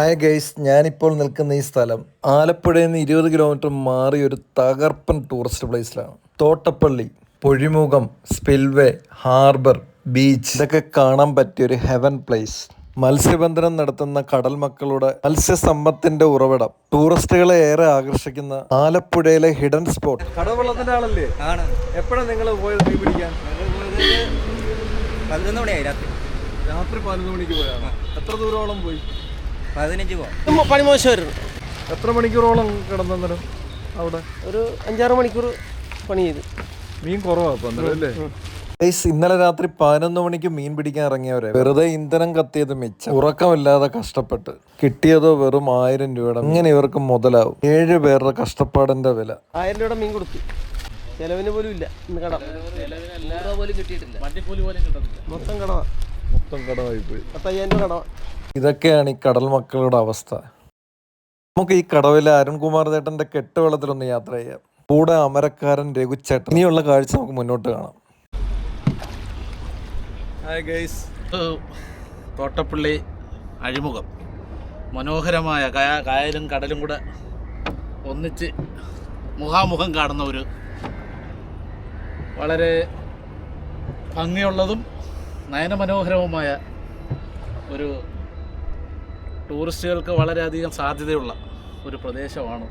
Hi guys ഞാനിപ്പോൾ നിൽക്കുന്ന ഈ സ്ഥലം ആലപ്പുഴയിൽ നിന്ന് ഇരുപത് കിലോമീറ്റർ മാറി ഒരു തകർപ്പൻ ടൂറിസ്റ്റ് പ്ലേസിലാണ് തോട്ടപ്പള്ളി പൊഴിമുഖം സ്പിൽവേ ഹാർബർ ബീച്ച് ഇതൊക്കെ കാണാൻ പറ്റിയ ഒരു ഹെവൻ പ്ലേസ് മത്സ്യബന്ധനം നടത്തുന്ന കടൽ മക്കളുടെ മത്സ്യസമ്പത്തിന്റെ ഉറവിടം. ടൂറിസ്റ്റുകളെ ഏറെ ആകർഷിക്കുന്ന ആലപ്പുഴയിലെ ഹിഡൻ സ്പോട്ട് കടവെള്ളത്തിന്റെ ആളല്ലേ? ആണ്. എപ്പോഴാണ് നിങ്ങൾ പോയത് മീൻ പിടിക്കാൻ? പതിനൊന്ന് മണിയായി രാത്രി. രാത്രി പതിനൊന്ന് മണിക്ക് പോയാണ്? എത്ര ദൂരോളം പോയി? പതിനഞ്ച് പോവാം. പണി മോശമായിരുന്നു എത്ര മണിക്കൂറോളം കിടന്നേരം അവിടെ? ഒരു അഞ്ചാറ് മണിക്കൂർ പണി ചെയ്തു. മീൻ കുറവാ ഇപ്പൊ അല്ലേ? ഗൈസ് ഇന്നലെ രാത്രി പതിനൊന്ന് മണിക്ക് മീൻ പിടിക്കാൻ ഇറങ്ങിയവരെ വെറുതെ ഇന്ധനം കത്തിയത് മിച്ചം ഉറക്കമില്ലാതെ കഷ്ടപ്പെട്ട്. കിട്ടിയതോ വെറും ആയിരം രൂപയുടെ ഇങ്ങനെ ഇവർക്ക് മുതലാവും. ഏഴ് പേരുടെ കഷ്ടപ്പാടിന്റെ വില. ആയിരം രൂപയുടെ മീൻ കൊടുത്തു. ചെലവിന് പോലും ഇല്ല. ഇന്ന് കട. മൊത്തം കടവാ. മൊത്തം കടമായി പോയി പത്തയ്യായിരം രൂപ കടവാ ഇതൊക്കെയാണ് ഈ കടൽ മക്കളുടെ അവസ്ഥ. നമുക്ക് ഈ കടവിലെ അരുൺകുമാർ ചേട്ടന്റെ കെട്ടുവെള്ളത്തിലൊന്ന് യാത്ര ചെയ്യാം. കൂടെ അമരക്കാരൻ രഘുച്ചേട്ടൻ ഇനിയുള്ള കാഴ്ച നമുക്ക് മുന്നോട്ട് കാണാം. ഹായ് ഗൈസ് തോട്ടപ്പള്ളി അഴിമുഖം. മനോഹരമായ കായ- കായലും കടലും കൂടെ ഒന്നിച്ച് മുഖാമുഖം കാണുന്ന ഒരു വളരെ ഭംഗിയുള്ളതും നയനമനോഹരവുമായ ഒരു ടൂറിസ്റ്റുകൾക്ക് വളരെയധികം സാധ്യതയുള്ള ഒരു പ്രദേശമാണ്.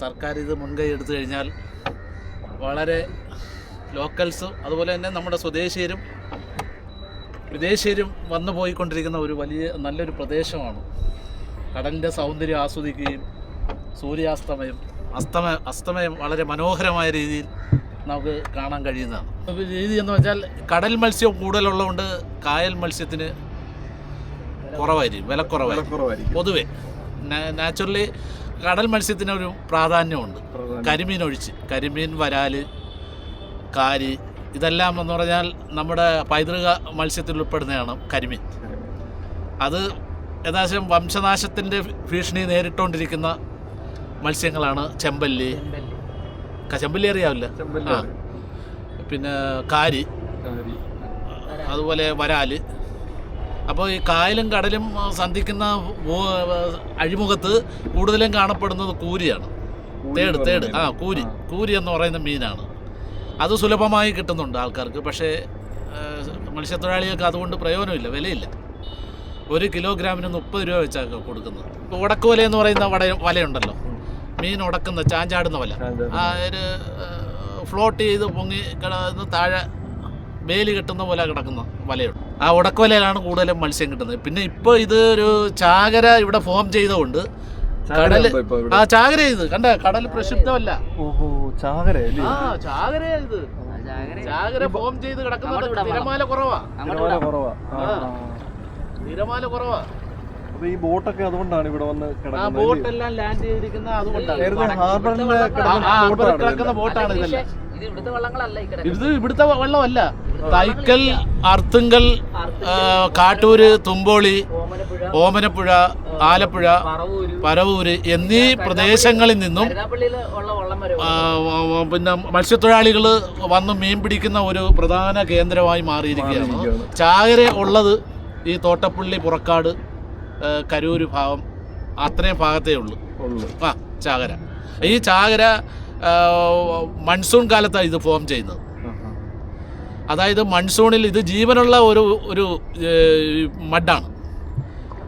സർക്കാർ ഇത് മുൻകൈ എടുത്തു കഴിഞ്ഞാൽ വളരെ ലോക്കൽസും അതുപോലെ തന്നെ നമ്മുടെ സ്വദേശീയരും വിദേശീയരും വന്നു പോയിക്കൊണ്ടിരിക്കുന്ന ഒരു വലിയ നല്ലൊരു പ്രദേശമാണ്. കടലിന്റെ സൗന്ദര്യം ആസ്വദിക്കുകയും സൂര്യാസ്തമയം അസ്തമ അസ്തമയം വളരെ മനോഹരമായ രീതിയിൽ നമുക്ക് കാണാൻ കഴിയുന്നതാണ്. രീതി എന്ന് വെച്ചാൽ കടൽ മത്സ്യം കൂടുതലുള്ളതുകൊണ്ട് കായൽ മത്സ്യത്തിന് കുറവായിരിക്കും വിലക്കുറവായിരിക്കും. പൊതുവേ നാച്ചുറലി കടൽ മത്സ്യത്തിന് ഒരു പ്രാധാന്യമുണ്ട്. കരിമീൻ ഒഴിച്ച് കരിമീൻ വരാൽ കാരി ഇതെല്ലാം എന്ന് പറഞ്ഞാൽ നമ്മുടെ പൈതൃക മത്സ്യത്തിൽ ഉൾപ്പെടുന്നതാണ് കരിമീൻ. അത് ഏകദേശം വംശനാശത്തിന്റെ ഭീഷണി നേരിട്ടുകൊണ്ടിരിക്കുന്ന മത്സ്യങ്ങളാണ് ചെമ്പല്ലി. ചെമ്പല്ലി അറിയാവില്ല. ആ. പിന്നെ കാരി. അതുപോലെ വരാൽ. അപ്പോൾ ഈ കായലും കടലും സന്ധിക്കുന്ന അഴിമുഖത്ത് കൂടുതലും കാണപ്പെടുന്നത് കൂരിയാണ്. തേട് തേട്. ആ കൂരി. കൂരി എന്ന് പറയുന്ന മീനാണ്. അത് സുലഭമായി കിട്ടുന്നുണ്ട് ആൾക്കാർക്ക്. പക്ഷേ മത്സ്യത്തൊഴിലാളികൾക്ക് അതുകൊണ്ട് പ്രയോജനമില്ല വിലയില്ല. ഒരു കിലോഗ്രാമിന് മുപ്പത് രൂപ വെച്ചാണ് കൊടുക്കുന്നത്. ഇപ്പോൾ ഉടക്ക് വല എന്ന് പറയുന്ന വട വലയുണ്ടല്ലോ. മീൻ ഉടക്കുന്ന ചാഞ്ചാടുന്ന. വല ആ ഒരു ഫ്ലോട്ട് ചെയ്ത് പൊങ്ങി കിടന്ന് താഴെ വേലി കെട്ടുന്ന പോലെ കിടക്കുന്ന വലയുണ്ട്. ആ ഉടക്കുവലയിലാണ് കൂടുതലും മത്സ്യം കിട്ടുന്നത്. പിന്നെ ഇപ്പോൾ ഇത് ഒരു ചാകര ഇവിടെ ഫോം ചെയ്തുകൊണ്ട് കടൽ ആ ചാകര ഇത്. കണ്ട കടൽ പ്രക്ഷുബ്ധമല്ല ഓഹോ ചാകര ആ ചാകര ഇത്. ചാകര ഫോം ചെയ്ത് കിടക്കുന്നത് തിരമാല കുറവാ. കുറവാ. ആ. തിരമാല കുറവാ. അപ്പൊ ഈ ബോട്ടൊക്കെ അതുകൊണ്ടാണ് ഇവിടെ വന്ന് ആ ബോട്ട് എല്ലാം ലാൻഡ് ചെയ്തിരിക്കുന്ന അതുകൊണ്ടാണ്. ബോട്ടാണ് കിടക്കുന്ന ബോട്ടാണ് ഇതെല്ലാം. ഇത് ഇവിടുത്തെ ഈ വെള്ളമല്ല. തൈക്കൽ അർത്തുങ്കൽ കാട്ടൂര് തുമ്പോളി ഓമനപ്പുഴ ആലപ്പുഴ പരവൂര് എന്നീ പ്രദേശങ്ങളിൽ നിന്നും പിന്നെ മത്സ്യത്തൊഴിലാളികൾ വന്ന് മീൻ പിടിക്കുന്ന ഒരു പ്രധാന കേന്ദ്രമായി മാറിയിരിക്കുകയാണ്. ചാകര ഉള്ളത് ഈ തോട്ടപ്പള്ളി പുറക്കാട് ആ, കരൂര് ഭാഗം അത്രയും ഭാഗത്തേ ഉള്ളൂ. ഉള്ളൂ. ആ ചാകര. ഈ ചാകര മൺസൂൺ കാലത്താണ് ഇത് ഫോം ചെയ്യുന്നത്. അതായത് മൺസൂണിൽ ഇത് ജീവനുള്ള ഒരു ഒരു മഡാണ്.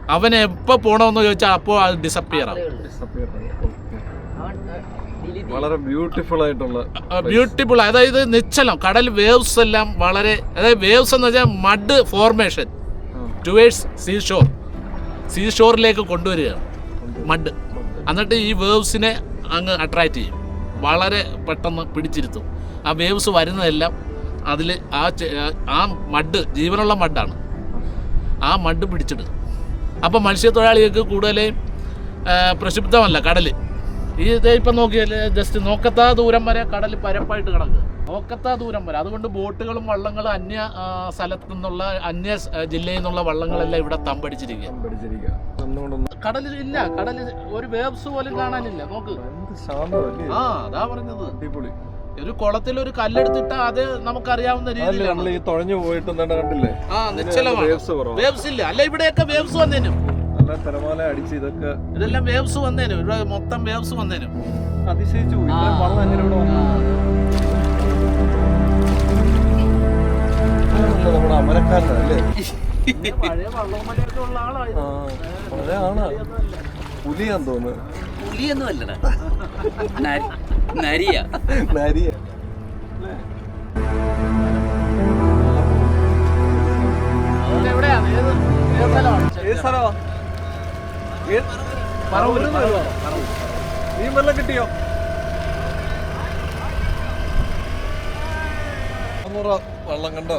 അവൻ എപ്പോൾ പോകണമെന്ന് ചോദിച്ചാൽ അപ്പോൾ അത് ഡിസപ്പിയർ ആവും. വളരെ ബ്യൂട്ടിഫുൾ ആയിട്ടുള്ള ബ്യൂട്ടിഫുൾ അതായത് നിശ്ചലം. കടൽ വേവ്സ് എല്ലാം വളരെ അതായത് വേവ്സ് എന്ന് വെച്ചാൽ mud formation towards sea shore sea ഷോറിലേക്ക് കൊണ്ടുവരികയാണ്. മഡ് എന്നിട്ട് ഈ വേവ്സിനെ അങ്ങ് അട്രാക്റ്റ് ചെയ്യും. വളരെ പെട്ടെന്ന് പിടിച്ചിരുത്തും. ആ വേവ്സ് വരുന്നതെല്ലാം അതിൽ ആ ആ മഡ് ജീവനുള്ള മഡാണ്. ആ മഡ് പിടിച്ചിടും. അപ്പോൾ മത്സ്യത്തൊഴിലാളികൾക്ക് കൂടുതലും പ്രക്ഷുബ്ധമല്ല കടൽ ഈ ഇതേ ഇപ്പം നോക്കിയാൽ ജസ്റ്റ് നോക്കത്താ ദൂരം വരെ കടൽ പരപ്പായിട്ട് കിടക്കുക നോക്കത്താ ദൂരം വരെ. അതുകൊണ്ട് ബോട്ടുകളും വള്ളങ്ങളും അന്യ സ്ഥലത്തു നിന്നുള്ള അന്യ ജില്ലയിൽ നിന്നുള്ള വള്ളങ്ങളെല്ലാം ഇവിടെ തമ്പടിച്ചിരിക്കുക കടൽ ഇല്ല കടൽ ഒരു വേവ്സ് പോലും കാണാനില്ല. നോക്ക്. ആ അതാ പറഞ്ഞത്. ഒരു കുളത്തിൽ ഒരു കല്ലെടുത്തിട്ട് അത് നമുക്കറിയാവുന്ന അറിയാവുന്ന രീതിയിലാണ്. ഈ തുഴഞ്ഞു പോയിട്ട് കണ്ടില്ലേ? ആ നിശ്ചലമാണ്. വേവ്സ് ഇല്ല. അല്ല ഇവിടെയൊക്കെ വേവ്സ് വന്നേനും. എല്ലാം തിരമാല അടിച്ച് ഇതൊക്കെ ഇതെല്ലാം വേവ്സ് വന്നേനും ഇവിടെ മൊത്തം വേവ്സ് വന്നേനും അതിശയിച്ചു. പോയി ഇത്രയും വെള്ളം എങ്ങനെ ഇവിടെ വന്നു. ഇതാണല്ലോ നമ്മുടെ അമരക്കാരനല്ലേ പഴയ വള്ളമലയൊക്കെ ഉള്ള ആളാണ് ആ പഴയ ആണാ. പുലിയാന്ന് തോന്നുന്നു. പുലിയൊന്നും അല്ലടാ. നരിയ. നരിയ. എവിടെയാണ് ഏത് ഏത് സ്ഥലമാണ്? ഏത് നീ വെള്ളം കിട്ടിയോ? അന്നൂറ വെള്ളം കണ്ടോ?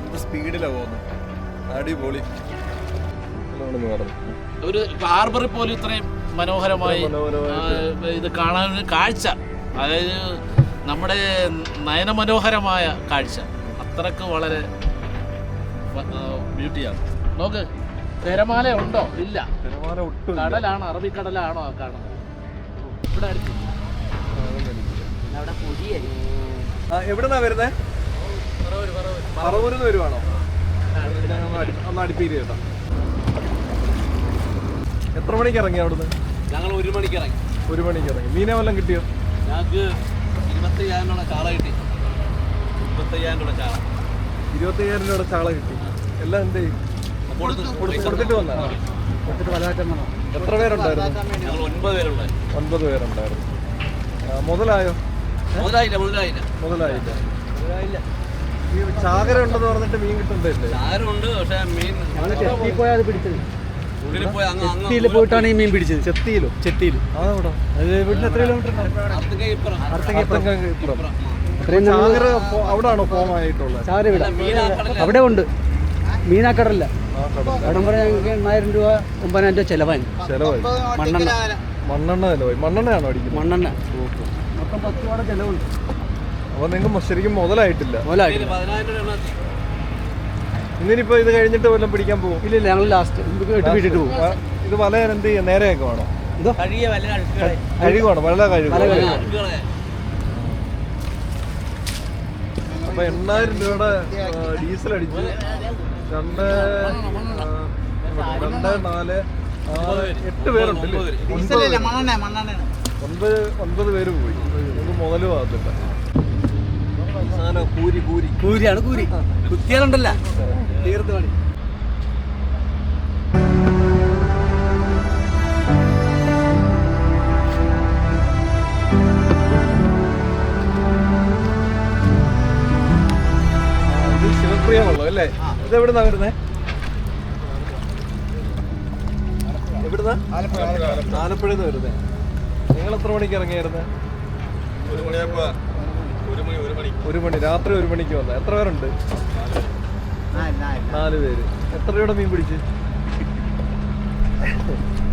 എന്ത് സ്പീഡിലാ പോകുന്നത് അടിപൊളി. ഒരു ഹാർബറിൽ പോലും ഇത്രയും മനോഹരമായി ആ, ഇത് കാണാൻ ഒരു കാഴ്ച. അതായത് നമ്മുടെ നയനമനോഹരമായ കാഴ്ച. അത്രയ്ക്ക് വളരെ ബ്യൂട്ടിയാണ്. നോക്ക് തിരമാല ഉണ്ടോ? ഇല്ല. തിരമാല ഒട്ടും കടലാണ് അറബിക്കടലാണോ കാണുന്നത്? ഇവിടെ അടുത്ത് അവിടെ എവിടുന്നാ വരുന്നേ? പറവൂരിന്ന് വരുവാണോ? ഒന്ന് അടുപ്പീര് കേട്ടോ. എത്ര മണിക്ക് ഇറങ്ങി അവിടുന്ന്? ഞങ്ങൾ ഒരു മണിക്ക് ഇറങ്ങി. ഒരു മണിക്ക് ഇറങ്ങി. മീനെ വല്ലതും കിട്ടിയോ? ഞങ്ങൾക്ക് ഇരുപത്തയ്യായിരം രൂപ ചാള കിട്ടി. ഇരുപത്തയ്യായിരം രൂപ ചാള. ഇരുപത്തയ്യായിരം രൂപയുടെ ചാള കിട്ടി. എല്ലാം എന്ത് ചെയ്യും? കൊടുത്തിട്ട് വന്നാ എത്ര പേരുണ്ടായിരുന്നു? ഒൻപത് പേരുണ്ട് ഒൻപത് പേരുണ്ടായിരുന്നു. മുതലായോ? മുതലായില്ല മുതലായില്ല. മുതലായില്ല. ഈ ചാകര ഉണ്ടെന്ന് പറഞ്ഞിട്ട് മീൻ കിട്ടുന്നില്ലേ? പക്ഷേ മീൻ പിടിച്ചത്. ചെത്തിയിൽ പോയിട്ടാണ് ഈ മീൻ പിടിച്ചത്. ചെത്തിയിലോ ചെത്തിയിൽ. അതെവിടെ? വീട്ടിൽ എത്ര കിലോമീറ്റർ. അത്രയും ചാകര അവിടാണോ ഫോം ആയിട്ടുള്ളത്? അവിടെ ഉണ്ട്. മീനാക്കടല്ല അവിടെ പറയാൻ ഞങ്ങൾക്ക് എണ്ണായിരം രൂപ ഒമ്പതിനായിരം രൂപ ചെലവായി. ചെലവായി. മണ്ണെണ്ണ. മണ്ണെണ്ണ ചെലവായി. മണ്ണെണ്ണയാണോ അടിക്കുന്നത്? മണ്ണെണ്ണ. മൊത്തം പത്ത് രൂപയുടെ ചെലവുണ്ട്. അപ്പൊ നിങ്ങൾക്ക് ശരിക്കും മുതലായിട്ടില്ല. മോലായിട്ട് പതിനായിരം രൂപ മതി. ഇന്നിനിപ്പോ ഇത് കഴിഞ്ഞിട്ട് വല്ലതും പിടിക്കാൻ പോകും? ഇല്ല ഞങ്ങൾ ലാസ്റ്റ് വീട്ടിട്ട് പോകും. ഇത് വല എന്ത് ചെയ്യാം? നേരെയൊക്കെ വേണോ. കഴുകുവാണോ? വല കഴുകും. അപ്പൊ എണ്ണായിരം രൂപയുടെ ഡീസൽ അടിച്ച്. രണ്ട് രണ്ട് നാല് എട്ട് പേരുണ്ട് ഒൻപത് പേര്. ഒൻപത് ഒൻപത് പേര്. പോയി. നമുക്ക് മുതലും സാധനം കൂരി കൂരി കൂരിയാണ് കൂരി കുത്തിയാലുണ്ടല്ല. തീർത്ത് പണി. വെള്ളം അല്ലേ? ഇത് എവിടുന്നാ വരുന്നേ? എവിടുന്നാ? ആലപ്പുഴന്ന് വരുന്നേ. നിങ്ങൾ എത്ര മണിക്ക് ഇറങ്ങിയായിരുന്നു? ഒരു മണി ഒരു മണി രാത്രി ഒരു മണിക്ക് വന്ന. എത്ര പേരുണ്ട്? നാല് പേര്. എത്ര രൂപയുടെ മീൻ പിടിച്ച്?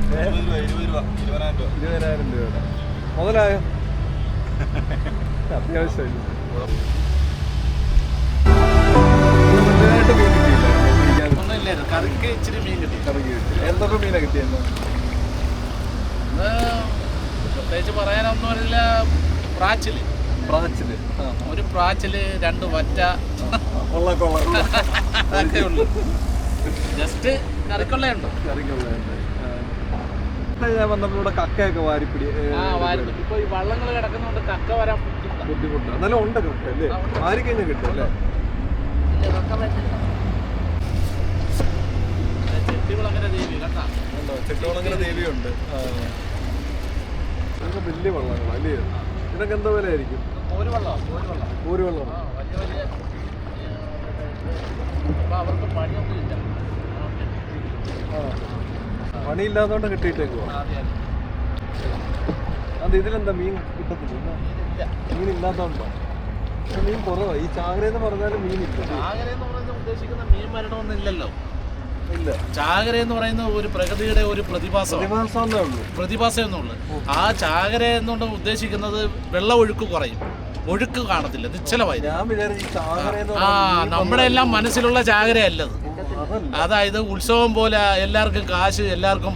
ഇരുപത് രൂപ ഇരുപത് രൂപ ഇരുപതിനായിരം രൂപ. ഇരുപതിനായിരം രൂപയുടെ. മുതലായോ? അത്യാവശ്യമായിട്ട് വലുതായിട്ട് മീൻ കിട്ടിയില്ല. ഒന്നുമില്ലായിരുന്നു കറിക്ക് ഇച്ചിരി മീൻ കിട്ടി. എന്തൊക്കെ കിട്ടിയെന്ന്? പ്രത്യേകിച്ച് പറയാനൊന്നും അറിയില്ല പ്രാച്ചിൽ. പ്രാച്ചിൽ. ഒരു പ്രാച്ചിൽ രണ്ട് വറ്റ. കൊള്ള കൊള്ള. അതൊക്കെ ഉള്ളു. ജസ്റ്റ് കറിക്കൊള്ളയുണ്ട്. ഞാൻ വന്നപ്പോൾ ഇവിടെ കക്കയൊക്കെ വാരിപ്പിടി ഇപ്പൊ ഈ വള്ളങ്ങൾ കിടക്കുന്നോണ്ട് കക്ക വരാൻ ബുദ്ധിമുട്ടാണ് നല്ല ഉണ്ട് കക്ക അല്ലേ? വാരിക്കഴിഞ്ഞാൽ കിട്ടും അല്ലേ? കണ്ടാ ഉണ്ടോ? ദേവിയുണ്ട്. ഇതൊക്കെ വലിയ വെള്ളങ്ങളാ അല്ലേ ഇതിനൊക്കെ എന്താ വില ആയിരിക്കും? ഒരു വള്ളം അവർക്ക് പണിയൊന്നും ഇല്ല പണിയില്ലാത്തോണ്ട് കിട്ടിയിട്ടേക്കുവാ അതെ, ഇതിലെന്താ മീൻ കിട്ടത്തില്ല? മീൻ ഇല്ലാത്തോണ്ടോ മീൻ ഈ ചാകരയെന്ന് പറഞ്ഞാലും മീനില്ല ചാകര എന്ന് പറയുന്നത് ഉദ്ദേശിക്കുന്ന മീൻ ഇല്ല. ചാകര എന്ന് പറയുന്നത് ഒരു പ്രകൃതിയുടെ ഒരു പ്രതിഭാസം പ്രതിഭാസം എന്നുള്ളത് ആ ചാകര എന്നുകൊണ്ട് ഉദ്ദേശിക്കുന്നത് വെള്ള ഒഴുക്ക് കുറയും. ഒഴുക്ക് കാണത്തില്ല. നിശ്ചലമായി. ആ പറഞ്ഞാൽ മീൻ നമ്മുടെ എല്ലാം മനസ്സിലുള്ള ചാകര അല്ലത്. അതായത് ഉത്സവം പോലെ എല്ലാവർക്കും കാശ് എല്ലാവർക്കും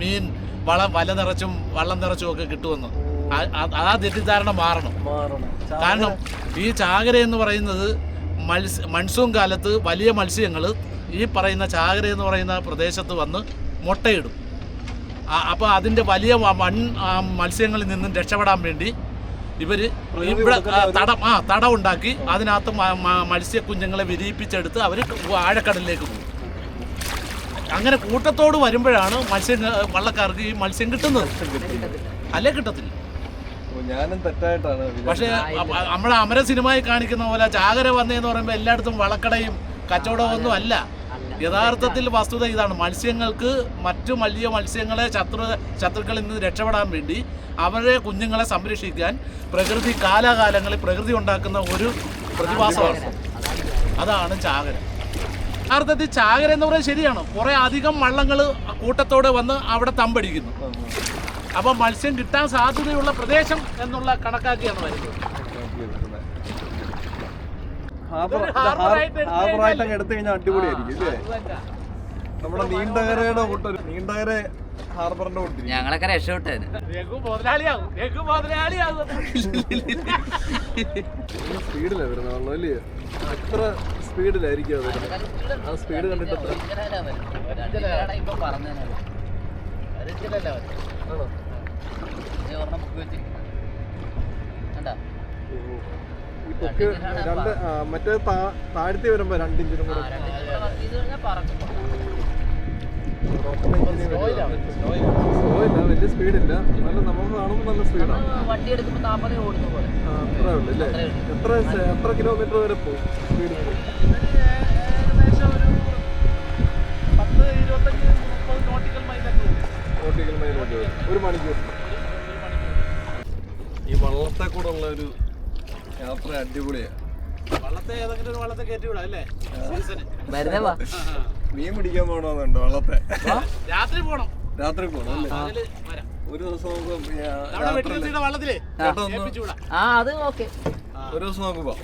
മീൻ വളം വല നിറച്ചും വള്ളം നിറച്ചും ഒക്കെ കിട്ടുമെന്ന്. ആ- തെറ്റിദ്ധാരണ മാറണം. കാരണം ഈ ചാകര എന്ന് പറയുന്നത് മത്സ്യ മൺസൂൺ കാലത്ത് വലിയ മത്സ്യങ്ങൾ ഈ പറയുന്ന ചാകര എന്ന് പറയുന്ന പ്രദേശത്ത് വന്ന് മുട്ടയിടും. അപ്പോൾ അതിന്റെ വലിയ മൺ മത്സ്യങ്ങളിൽ നിന്നും രക്ഷപ്പെടാൻ വേണ്ടി ഇവർ ഇവിടെ തടം ആ തടം ഉണ്ടാക്കി അതിനകത്ത് മത്സ്യക്കുഞ്ഞുങ്ങളെ വിരിയിപ്പിച്ചെടുത്ത് അവർ ആഴക്കടലിലേക്ക് പോകും. അങ്ങനെ കൂട്ടത്തോട് വരുമ്പോഴാണ് മത്സ്യ വള്ളക്കാർക്ക് ഈ മത്സ്യം കിട്ടുന്നത്. അല്ലേ കിട്ടത്തില്ല. ഞാനും തെറ്റായിട്ടാണ് പക്ഷേ നമ്മുടെ നമ്മളെ അമര സിനിമയിൽ കാണിക്കുന്ന പോലെ ചാകര വന്നതെന്ന് പറയുമ്പോൾ എല്ലായിടത്തും വളക്കടയും കച്ചവടവും ഒന്നും അല്ല. യഥാർത്ഥത്തിൽ വസ്തുത ഇതാണ്. മത്സ്യങ്ങൾക്ക് മറ്റു വലിയ മത്സ്യങ്ങളെ ശത്രു ശത്രുക്കളിൽ നിന്ന് രക്ഷപ്പെടാൻ വേണ്ടി അവരെ കുഞ്ഞുങ്ങളെ സംരക്ഷിക്കാൻ പ്രകൃതി കാലാകാലങ്ങളിൽ പ്രകൃതി ഉണ്ടാക്കുന്ന ഒരു പ്രതിഭാസമാണ്. അതാണ് ചാകര. യഥാർത്ഥത്തിൽ ചാകര എന്ന് പറയുന്നത് ശരിയാണ്. കുറേ അധികം വള്ളങ്ങൾ കൂട്ടത്തോടെ വന്ന് അവിടെ തമ്പടിക്കുന്നു. അപ്പോൾ മത്സ്യം കിട്ടാൻ സാധ്യതയുള്ള പ്രദേശം എന്നുള്ള കണക്കാക്കിയാണ് വരുന്നത്. ഹാർബറായിട്ട് എടുത്ത് കഴിഞ്ഞാൽ- അടിപൊളിയായിരിക്കും. നമ്മുടെ നീണ്ടകരയുടെ കൂട്ടൊരു നീണ്ടകര ഹാർബറിന്റെ കൂട്ടി ഞങ്ങളൊക്കെ രക്ഷപ്പെട്ടു സ്പീഡിലാണ് വരുന്നത് അല്ലേ? എത്ര സ്പീഡിലായിരിക്കും അത് വരുന്നത്. ആ സ്പീഡ് കണ്ടിട്ട് കണ്ടാ? പൊക്ക് രണ്ട് മറ്റേ താഴ്ത്തി വരുമ്പോ രണ്ടിഞ്ചിനും കൂടെ വലിയ സ്പീഡില്ല എന്നാലും നമുക്ക് കാണുമ്പോൾ നല്ല സ്പീഡാണ് വണ്ടി എടുക്കുമ്പോൾ ഓടുന്ന പോലെ. അത്രേ ഉള്ളൂ അല്ലേ എത്ര എത്ര കിലോമീറ്റർ വരെ പോകും? സ്പീഡ് ഒരു പത്ത് ഇരുപത്തഞ്ച് മുപ്പത് നോട്ടിക്കൽ മൈലൊക്കെ പോകും ഓട്ടിക്കൽ മൈലോട്ട് ഒരു മണിക്കൂർ ഈ വള്ളത്തെ കൂടെ ഉള്ള ഒരു യാത്ര അടിപൊളിയാ വള്ളത്തെ ഏതെങ്കിലും ഒരു വള്ളത്തെ കയറ്റി വിടാം അല്ലേ? സീസണ്. വാ. മീൻ പിടിക്കാൻ പോകണമെന്നുണ്ട് വള്ളത്തെ. രാത്രി പോണം. രാത്രി പോകണം അല്ലേ? ഒരു ദിവസം നമുക്ക് രാത്രിയിൽ വള്ളത്തിലേ ചേട്ടാ ഒന്ന്? ഏൽപ്പിച്ചു വിടാം. ആ അത് ഓക്കെ. ഒരു ദിവസം നമുക്ക് പോവാം.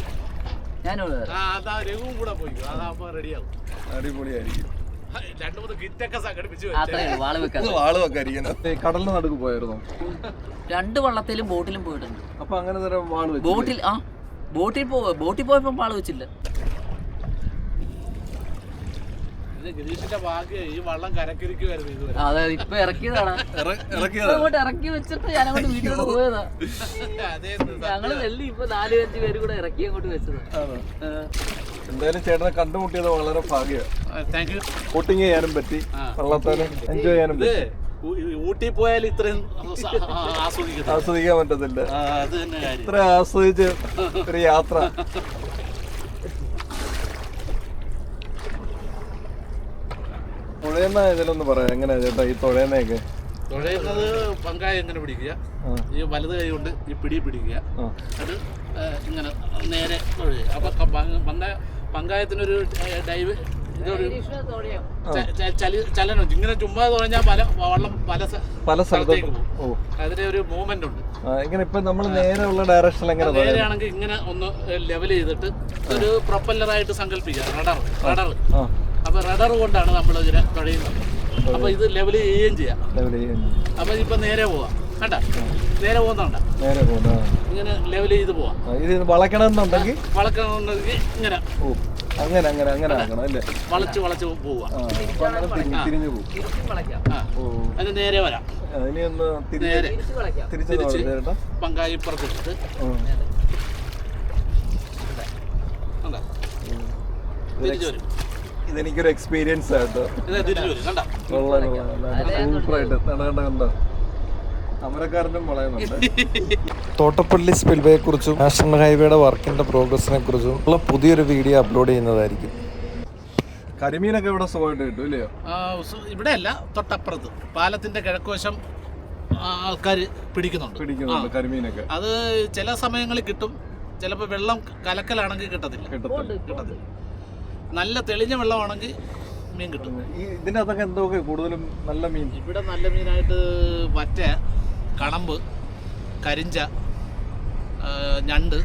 ഞാനോട് ആ അതാ രഘുവും കൂടെ പോയി. അതാകുമ്പോ റെഡിയാവും അടിപൊളിയായിരിക്കും. രണ്ടു മൂന്ന് കിറ്റൊക്കെ സംഘടിപ്പിച്ചു അത്രേ ഉള്ളൂ വാൾ വെക്കാൻ. വാൾ കടലിന് നടുക്ക് പോയായിരുന്നു? രണ്ട് വള്ളത്തിലും ബോട്ടിലും പോയിട്ടുണ്ട്. അപ്പൊ അങ്ങനെ തരം വാൾ വെച്ചു ബോട്ടിൽ ആ ബോട്ടിൽ പോ ബോട്ടിൽ പോയപ്പോ വാൾ വെച്ചില്ല. ഇത് ഗിരീഷിന്റെ ഭാഗ്യം ഈ വള്ളം കരക്കിരിക്കുമായിരുന്നു ഇതുവരെ. ആ, അതെ ഇപ്പൊ ഇറക്കിയതാണ് ഇറക്കിയതാ. അങ്ങോട്ട് ഇറക്കി വെച്ചിട്ട് ഞാൻ അങ്ങോട്ട് വീട്ടിലോട്ട് പോയതാ. അതേ ഞങ്ങൾ വെള്ളി ഇപ്പൊ നാല് അഞ്ച് പേര് കൂടെ ഇറക്കി അങ്ങോട്ട് വെച്ചത്. എന്തായാലും ചേട്ടനെ കണ്ടുമുട്ടിയത് വളരെ ഭാഗ്യമാണ്. താങ്ക് യു ബോട്ടിങ് ചെയ്യാനും പറ്റി എൻജോയ് ചെയ്യാനും പറ്റി. ഊട്ടി പോയാൽ ഇത്രയും ആസ്വദിക്കാൻ പറ്റത്തില്ല. ഇത്ര ആസ്വദിച്ച് ഒരു യാത്ര. തുഴയുന്ന ഇതിലൊന്ന് പറയാം. എങ്ങനെയാ ചേട്ടാ ഈ തുഴയുന്നയൊക്കെ തുഴയുന്നത് പങ്കായ എങ്ങനെ പിടിക്കുക. ഈ വലത് കൈ കൊണ്ട് ഈ പിടി പിടിക്കുക. അത് ഇങ്ങനെ നേരെ തുഴയുക. അപ്പൊ പങ്കായ പങ്കായത്തിനൊരു ഡൈവ് ചലനം ഇങ്ങനെ ചുമ്മാ തുഴഞ്ഞാൽ പല വള്ളം പല പല സ്ഥലത്തേക്ക് പോകും. ഓ. അതിന് ഒരു മൂവ്മെന്റ് ഉണ്ട്. ഇങ്ങനെ ഇപ്പൊ നമ്മൾ നേരെ ഉള്ള ഡയറക്ഷൻ എങ്ങനെ? നേരെയാണെങ്കിൽ ഇങ്ങനെ ഒന്ന് ലെവൽ ചെയ്തിട്ട് ഒരു പ്രൊപ്പല്ലറായിട്ട് സങ്കല്പിക്കുക റഡർ റഡർ അപ്പൊ റഡർ കൊണ്ടാണ് നമ്മൾ ഇതിനെ തുഴയുന്നത് അപ്പൊ ഇത് ലെവൽ ചെയ്യുകയും ചെയ്യാം. ലെവൽ ചെയ്യുന്നു അപ്പൊ ഇപ്പൊ നേരെ പോവാം. കണ്ട? നേരെ പോകുന്നുണ്ട്. നേരെ പോകുന്നു ഇങ്ങനെ ലെവൽ ചെയ്ത് പോവാം. ഇത് വളക്കണമെന്നുണ്ടെങ്കിൽ? ഇങ്ങനെ. ഓ അങ്ങനെ അങ്ങനെ അങ്ങനെ ആക്കണം അല്ലേ? വളച്ച് വളച്ച് പോവാ. തിരിഞ്ഞു പോകും. ഓ. അതിന് നേരെ വരാം. ഒന്ന് നേരെ. തിരിച്ചു വരും. ഇതെനിക്കൊരു എക്സ്പീരിയൻസ് ആയിട്ട് ഇത് കണ്ടോ? സൂപ്പറായിട്ട് കണ്ടോ കണ്ടോ? തോട്ടപ്പള്ളി സ്പിൽവേയെ കുറിച്ചും നാഷണൽ ഹൈവേയുടെ വർക്കിന്റെ പ്രോഗ്രസിനെ കുറിച്ചും ഉള്ള പുതിയൊരു വീഡിയോ അപ്ലോഡ് ചെയ്യുന്നതായിരിക്കും. കരിമീനൊക്കെ ഇവിടെ സുഖമായിട്ട് കിട്ടും ഇല്ലയോ? ആ, അല്ല ഇവിടെയല്ല തൊട്ടപ്പുറത്ത്. പാലത്തിന്റെ കിഴക്കുവശം ആൾക്കാർ പിടിക്കുന്നുണ്ട്. പിടിക്കുന്നുണ്ട് കരിമീനൊക്കെ. അത് ചില സമയങ്ങളിൽ കിട്ടും. ചിലപ്പോൾ വെള്ളം കലക്കലാണെങ്കിൽ കിട്ടത്തില്ല. കിട്ടത്തില്ല. നല്ല തെളിഞ്ഞ വെള്ളമാണെങ്കിൽ മീൻ കിട്ടും. ഇതിനകത്തൊക്കെ എന്തൊക്കെ കൂടുതലും നല്ല മീൻ? ഇവിടെ നല്ല മീനായിട്ട് വറ്റ. കണമ്പ് കരിഞ്ച ഞണ്ട്.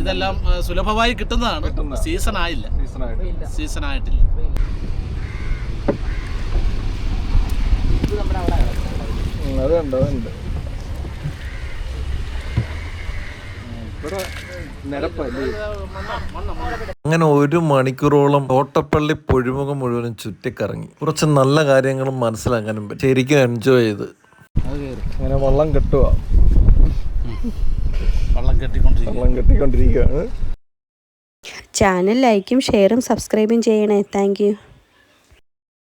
ഇതെല്ലാം സുലഭമായി കിട്ടുന്നതാണ്. കിട്ടുന്ന. സീസൺ ആയില്ല. സീസൺ ആയിട്ടില്ല. അതുണ്ട് അതുണ്ട് ഇവിടെ അങ്ങനെ ഒരു മണിക്കൂറോളം തോട്ടപ്പള്ളി പൊഴിമുഖം മുഴുവനും ചുറ്റിക്കറങ്ങി. കുറച്ച് നല്ല കാര്യങ്ങളും മനസ്സിലാക്കാനും പറ്റി. ശരിക്കും എൻജോയ് ചെയ്ത്. അങ്ങനെ വള്ളം കെട്ടുക വള്ളം കെട്ടിക്കൊണ്ടിരിക്കുക. വള്ളം കെട്ടിക്കൊണ്ടിരിക്കുകയാണ്. ചാനൽ ലൈക്കും ഷെയറും സബ്സ്ക്രൈബും ചെയ്യണേ. Thank you.